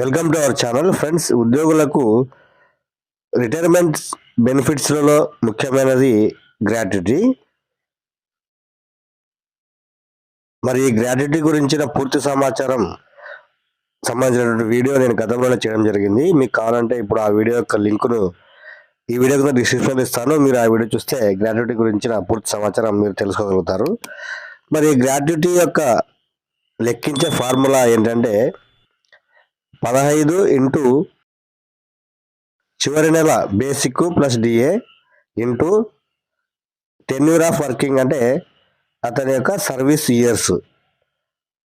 Welcome to our channel. Friends ఉద్యోగులకు retirement బెనిఫిట్స్లలో ముఖ్యమైనది గ్రాట్యుటీ. మరి ఈ గ్రాట్యుటీ గురించిన పూర్తి సమాచారం సంబంధించినటువంటి వీడియో నేను గతంలోనే చేయడం జరిగింది. మీకు కావాలంటే ఇప్పుడు ఆ వీడియో యొక్క లింకును ఈ వీడియో కింద డిస్క్రిప్షన్ ఇస్తాను. మీరు ఆ వీడియో చూస్తే గ్రాట్యుటీ గురించిన పూర్తి సమాచారం మీరు తెలుసుకోగలుగుతారు. మరి గ్రాట్యుటీ యొక్క లెక్కించే ఫార్ములా ఏంటంటే పదహైదు ఇంటూ చివరి నెల basic plus DA into tenure of working అంటే అతని యొక్క సర్వీస్ ఇయర్స్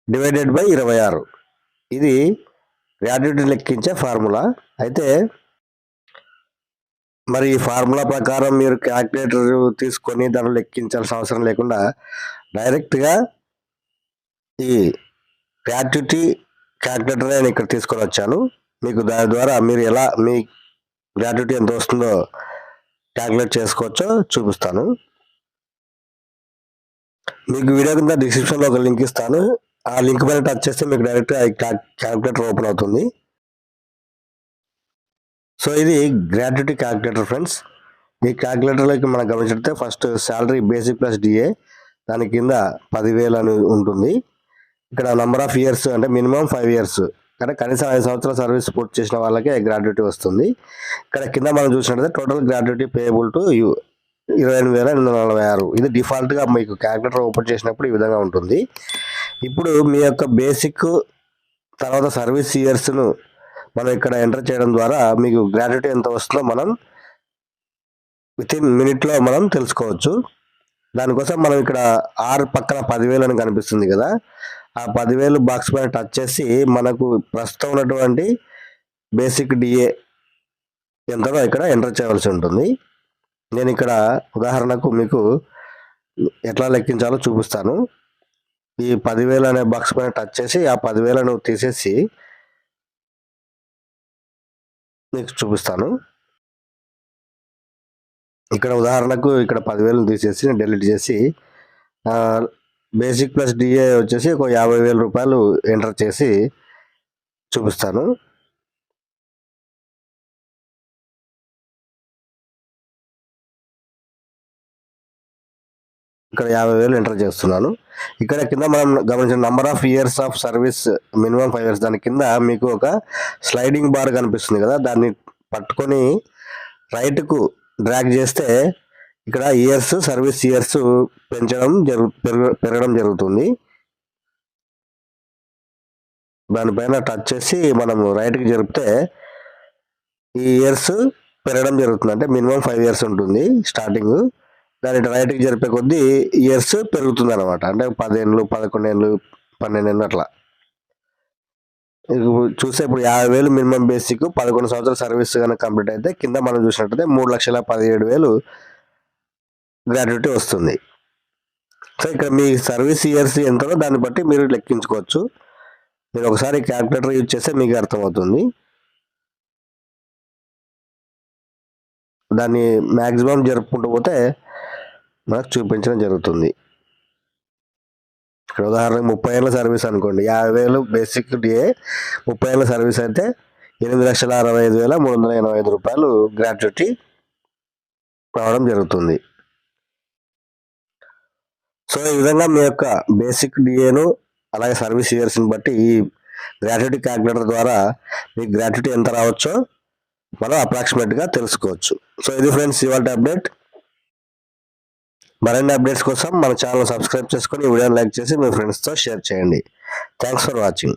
డివైడెడ్ బై ఇరవై ఆరు. ఇది గ్రాడ్యుయేట్ లెక్కించే ఫార్ములా అయితే మరి ఈ ఫార్ములా ప్రకారం మీరు క్యాల్కులేటర్ తీసుకొని దాన్ని లెక్కించాల్సిన అవసరం లేకుండా డైరెక్ట్గా ఈ గ్రాట్యుటీ క్యాల్కులేటర్ నేను ఇక్కడ తీసుకొని వచ్చాను మీకు దాని ద్వారా మీరు ఎలా మీ గ్రాట్యుటీ ఎంత వస్తుందో క్యాల్కులేట్ చేసుకోవచ్చో చూపిస్తాను. మీకు వీడియో కింద డిస్క్రిప్షన్లో ఒక లింక్ ఇస్తాను. ఆ లింక్ పైన టచ్ చేస్తే మీకు డైరెక్ట్గా క్యాల్కులేటర్ ఓపెన్ అవుతుంది. సో ఇది గ్రాట్యుటీ క్యాల్కులేటర్ ఫ్రెండ్స్ ఈ క్యాల్కులేటర్లోకి మనం గమనించితే first salary basic plus DA దాని కింద పదివేలు అని ఉంటుంది. ఇక్కడ నంబర్ ఆఫ్ ఇయర్స్ అంటే మినిమం ఫైవ్ ఇయర్స్ అంటే కనీసం ఐదు సంవత్సరాల సర్వీస్ పూర్తి చేసిన వాళ్ళకే గ్రాడ్యుటీ వస్తుంది. ఇక్కడ కింద మనం చూసినట్లయితే total gratuity payable to you ఇరవై ఎనిమిది వేల ఎనిమిది వందల నలభై ఆరు. ఇది డిఫాల్ట్గా మీకు క్యాలిక్యులేటర్ ఓపెన్ చేసినప్పుడు ఈ విధంగా ఉంటుంది. ఇప్పుడు మీ యొక్క బేసిక్ తర్వాత సర్వీస్ ఇయర్స్ను మనం ఇక్కడ ఎంటర్ చేయడం ద్వారా మీకు గ్రాడ్యుటీ ఎంత వస్తుందో మనం విత్ ఇన్ మినిట్లో మనం తెలుసుకోవచ్చు. దానికోసం మనం ఇక్కడ ఆరు పక్కన పదివేలు అని కనిపిస్తుంది కదా. ఆ పదివేలు బాక్స్ పైన టచ్ చేసి మనకు ప్రస్తుతం ఉన్నటువంటి బేసిక్ డిఏ ఎంతనో ఇక్కడ ఎంటర్ చేయవలసి ఉంటుంది. నేను ఇక్కడ ఉదాహరణకు మీకు ఎట్లా లెక్కించాలో చూపిస్తాను. ఈ పదివేలు అనే బాక్స్ పైన టచ్ చేసి ఆ పదివేలను తీసేసి మీకు చూపిస్తాను. ఇక్కడ ఉదాహరణకు ఇక్కడ పదివేలు తీసేసి నేను డెలీట్ చేసి బేసిక్ ప్లస్ డిఏ వచ్చేసి ఒక యాభై వేల రూపాయలు ఎంటర్ చేసి చూపిస్తాను. ఇక్కడ యాభై వేలు ఎంటర్ చేస్తున్నాను. ఇక్కడ కింద మనం గమనించిన number of years of service minimum five years దాని కింద మీకు ఒక స్లైడింగ్ బార్ కనిపిస్తుంది కదా దాన్ని పట్టుకొని రైట్కు డ్రాగ్ చేస్తే ఇక్కడ ఇయర్స్ సర్వీస్ ఇయర్స్ పెంచడం జరుగు పెరగడం జరుగుతుంది. దానిపైన టచ్ చేసి మనం రైట్కి జరిపితే ఈ ఇయర్స్ పెరగడం జరుగుతుంది. అంటే మినిమం ఫైవ్ ఇయర్స్ ఉంటుంది స్టార్టింగ్. దాని రైట్కి జరిపే కొద్దీ ఇయర్స్ పెరుగుతుంది అనమాట అంటే పదిహేనులు పదకొండేళ్ళు పన్నెండేళ్ళు అట్లా. చూస్తే ఇప్పుడు యాభై వేలు మినిమం బేసిక్ పదకొండు సంవత్సరాల సర్వీస్ కనుక కంప్లీట్ అయితే కింద మనం చూసినట్టయితే మూడు లక్షల పదిహేడు వేలు గ్రాట్యుటీ వస్తుంది. సో ఇక్కడ మీ సర్వీస్ ఇయర్స్ ఎంతనో దాన్ని బట్టి మీరు లెక్కించుకోవచ్చు. మీరు ఒకసారి క్యాల్కులేటర్ యూజ్ చేస్తే మీకు అర్థమవుతుంది. దాన్ని మ్యాక్సిమం జరుపుకుంటూ పోతే మనకు చూపించడం జరుగుతుంది. ఉదాహరణకు ముప్పై ఏళ్ళ సర్వీస్ అనుకోండి యాభై వేలు బేసిక్ డిఏ ముప్పై ఏళ్ళ సర్వీస్ అయితే ఎనిమిది లక్షల అరవై ఐదు వేల మూడు వందల ఎనభై ఐదు రూపాయలు గ్రాట్యుటీ రావడం జరుగుతుంది. సో ఈ విధంగా మీ యొక్క బేసిక్ డిఏను అలాగే సర్వీస్ ఇయర్స్ని బట్టి ఈ గ్రాట్యుటీ క్యాల్కులేటర్ ద్వారా మీ గ్రాట్యుటీ ఎంత రావచ్చో మనం అప్రాక్సిమేట్గా తెలుసుకోవచ్చు. సో ఇది ఫ్రెండ్స్ ఇవాళ అప్డేట్ మరిన్ని అప్డేట్స్ కోసం మన ఛానల్ సబ్స్క్రైబ్ చేసుకొని వీడియోని లైక్ చేసి మీ ఫ్రెండ్స్తో షేర్ చేయండి. Thanks for watching